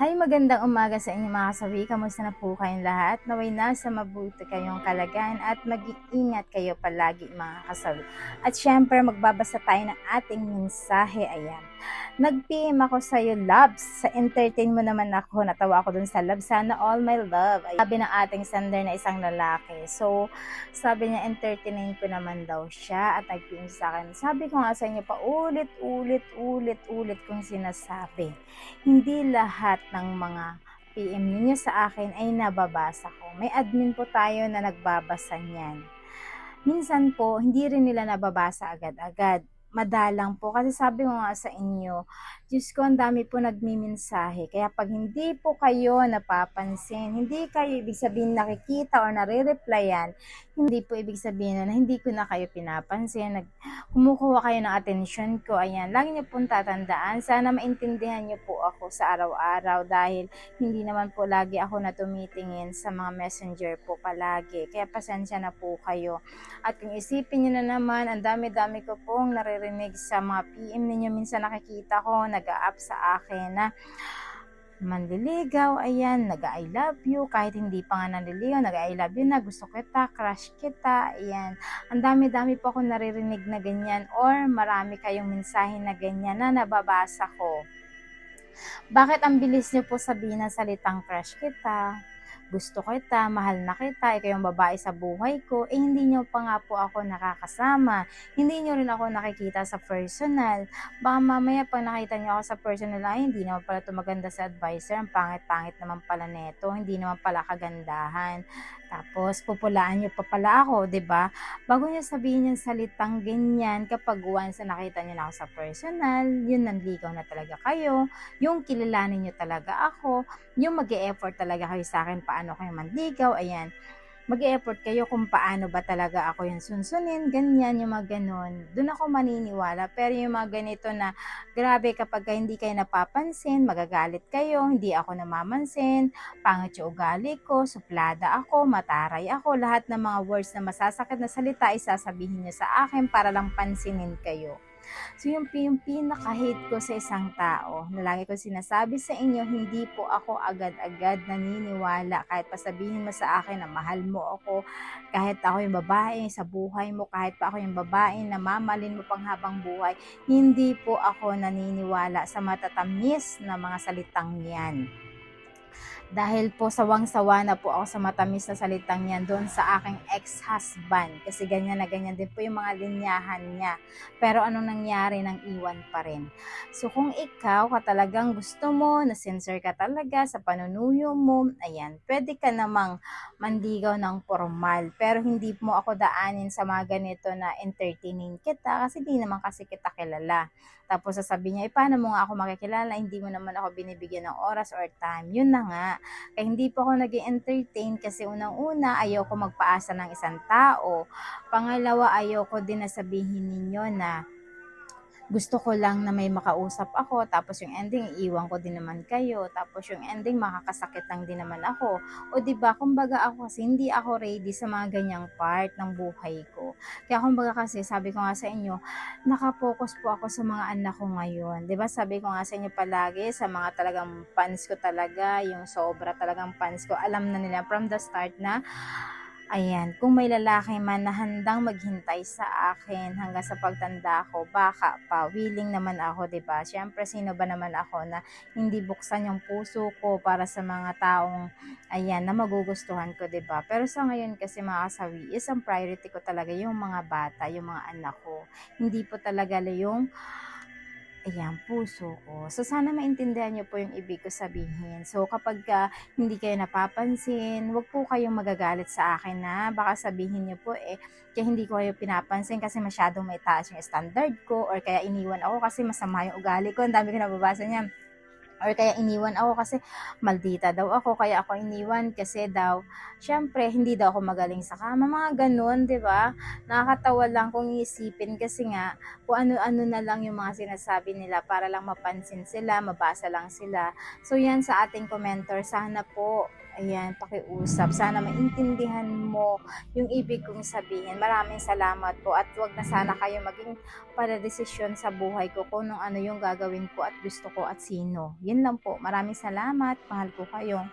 Hi, magandang umaga sa inyo mga kasawi. Kamusta na po kayong lahat? Naway nasa mabuti kayong kalagayan at mag-iingat kayo palagi mga kasawi. At syempre, magbabasa tayo ng ating mensahe. Ayan. Nag-PM ako sa iyo, loves. Sa entertain mo naman ako. Natawa ako dun sa love. Sana all my love. Ay, sabi ng ating sender na isang lalaki. So, sabi niya, entertainin ko naman daw siya. At nag-PM sa akin. Sabi ko nga sa inyo pa, ulit, ulit, ulit, ulit kong sinasabi hindi lahat ng mga PM ninyo sa akin ay nababasa ko. May admin po tayo na nagbabasa niyan. Minsan po, hindi rin nila nababasa agad-agad. Madalang po. Kasi sabi ko nga sa inyo, Diyos ko, ang dami po nagmimensahe. Kaya pag hindi po kayo napapansin, hindi kayo ibig sabihin nakikita o nare-replyan, hindi po ibig sabihin na hindi ko na kayo pinapansin. Nag, kumukuha kayo ng atensyon ko. Ayan, lagi niyo pong tatandaan. Sana maintindihan niyo po ako sa araw-araw dahil hindi naman po lagi ako na tumitingin sa mga messenger po palagi. Kaya pasensya na po kayo. At kung isipin niyo na naman, ang dami-dami ko pong naririnig sa mga PM ninyo. Minsan nakikita ko, nag-up sa akin na manliligaw, ayan, nag-I love you, kahit hindi pa nga nanliligaw, nag-I love you na, gusto kita, crush kita, ayan. Ang dami-dami po ako naririnig na ganyan or marami kayong mensahe na ganyan na nababasa ko. Bakit ang bilis niyo po sabihin ng salitang crush kita, gusto kita, mahal na kita, ikaw yung babae sa buhay ko, eh hindi nyo pa nga po ako nakakasama. Hindi nyo rin ako nakikita sa personal. Baka mamaya pag nakita nyo ako sa personal, ay hindi naman pala ito maganda sa advisor, ang pangit-pangit naman pala neto, hindi naman pala kagandahan. Tapos, pupulaan nyo pa pala ako, ba? Bago nyo sabihin yung salitang ganyan, kapag once na nakita nyo na ako sa personal, yun nanligaw na talaga kayo, yung kilalanin nyo talaga ako, yung mag effort talaga kayo sa akin, paano kayo manligaw, ayan mag effort kayo kung paano ba talaga ako yung sunsunin, ganyan, yung mga ganun. Doon ako maniniwala. Pero yung mga ganito na, grabe kapag hindi kayo napapansin, magagalit kayo, hindi ako namamansin, pangit yung ugali ko, suplada ako, mataray ako, lahat ng mga words na masasakit na salita, isasabihin niyo sa akin para lang pansinin kayo. So yung, yung pinaka-hate ko sa isang tao, na lagi ko sinasabi sa inyo, hindi po ako agad-agad naniniwala. Kahit pasabihin mo sa akin na mahal mo ako, kahit ako yung babae sa buhay mo, kahit pa ako yung babae na mamalin mo pang habang buhay, hindi po ako naniniwala sa matatamis na mga salitang yan dahil po sawang-sawa na po ako sa matamis na salitang yan doon sa aking ex-husband. Kasi ganyan na ganyan din po yung mga linyahan niya. Pero anong nangyari nang iwan pa rin. So kung ikaw ka talagang gusto mo, na sincere ka talaga sa panunuyo mo, ayan, pwede ka namang mandigaw ng formal. Pero hindi mo ako daanin sa mga ganito na entertaining kita kasi di naman kasi kita kilala. Tapos sasabihin niya, eh, paano mo nga ako makikilala? Hindi mo naman ako binibigyan ng oras or time. Yun na nga. Kaya hindi po ako nag entertain kasi unang-una, ayaw ko magpaasa ng isang tao. Pangalawa, ayaw ko din na sabihin ninyo na gusto ko lang na may makausap ako, tapos yung ending, iwan ko din naman kayo, tapos yung ending, makakasakit lang din naman ako. O ba kumbaga ako kasi hindi ako ready sa mga ganyang part ng buhay ko. Kaya kumbaga kasi, sabi ko nga sa inyo, nakapokus po ako sa mga anak ko ngayon. Ba sabi ko nga sa inyo palagi, sa mga talagang fans ko talaga, yung sobra talagang fans ko, alam na nila from the start na, Ayan, kung may lalaki man na handang maghintay sa akin hanggang sa pagtanda ko, baka pa, willing naman ako, ba? Syempre, sino ba naman ako na hindi buksan yung puso ko para sa mga taong ayan na magugustuhan ko, ba? Pero sa ngayon kasi mga kasawi, isang priority ko talaga yung mga bata, yung mga anak ko. Hindi po talaga yung Ayan, puso ko. So, sana maintindihan niyo po yung ibig ko sabihin. So, kapag ka hindi kayo napapansin, wag po kayong magagalit sa akin na baka sabihin niyo po eh, kaya hindi ko kayo pinapansin kasi masyadong may taas yung standard ko or kaya iniwan ako kasi masama yung ugali ko. Ang dami ko nababasa niya or kaya iniwan ako kasi maldita daw ako kaya ako iniwan kasi daw syempre hindi daw ako magaling sa kama mga ganun 'di ba? Nakakatawa lang kung isipin kasi nga kung ano-ano na lang yung mga sinasabi nila para lang mapansin sila mabasa lang sila. So yan sa ating commenter sana po Ayan, pakiusap. Sana maintindihan mo yung ibig kong sabihin. Maraming salamat po at wag na sana kayo maging paradesisyon sa buhay ko kung ano yung gagawin ko at gusto ko at sino. Yun lang po. Maraming salamat. Mahal ko kayo.